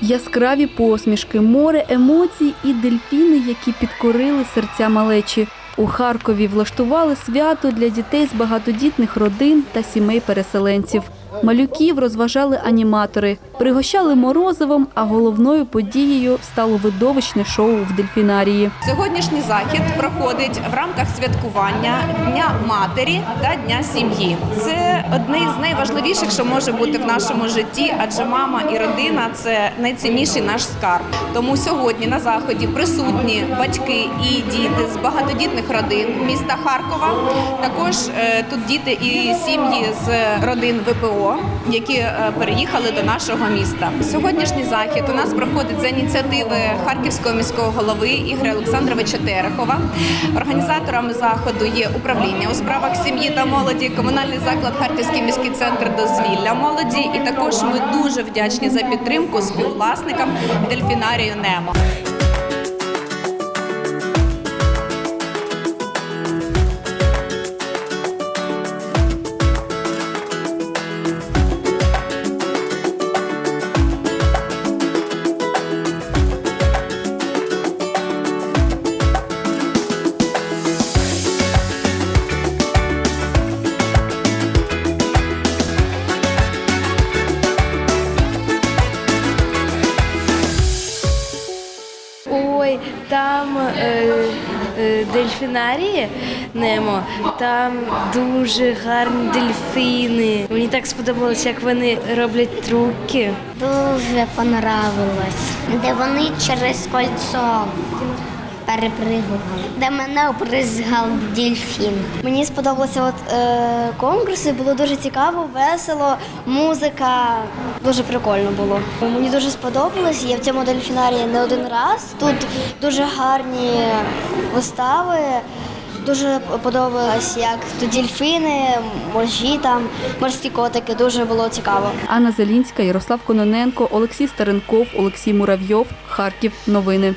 Яскраві посмішки, море емоцій і дельфіни, які підкорили серця малечі. У Харкові влаштували свято для дітей з багатодітних родин та сімей переселенців. Малюків розважали аніматори, пригощали морозивом, а головною подією стало видовищне шоу в дельфінарії. Сьогоднішній захід проходить в рамках святкування Дня матері та Дня сім'ї. Це одне із найважливіших, що може бути в нашому житті, адже мама і родина це найцінніший наш скарб. Тому сьогодні на заході присутні батьки і діти з багатодітних родин міста Харкова. Також е, тут діти і сім'ї з родин ВПО, які е, переїхали до нашого міста. Сьогоднішній захід у нас проходить за ініціативи Харківського міського голови Ігоря Олександровича Терехова. Організаторами заходу є управління у справах сім'ї та молоді, комунальний заклад Харківський міський центр дозвілля молоді. І також ми дуже вдячні за підтримку співвласникам дельфінарію Немо. Ой, там е, е, дельфінарії Немо, там дуже гарні дельфіни. Мені так сподобалось, як вони роблять трюки. Дуже понравилось, де вони через кольцо перепригували, де мене обризгав дельфін. Мені сподобалися от, е, конкурси, було дуже цікаво, весело, музика. Дуже прикольно було. Мені дуже сподобалось. Я в цьому дельфінарії не один раз. Тут дуже гарні вистави. Дуже подобалось, як тут дельфіни, моржі там, морські котики. Дуже було цікаво. Анна Зелінська, Ярослав Кононенко, Олексій Старенков, Олексій Муравйов, Харків. Новини.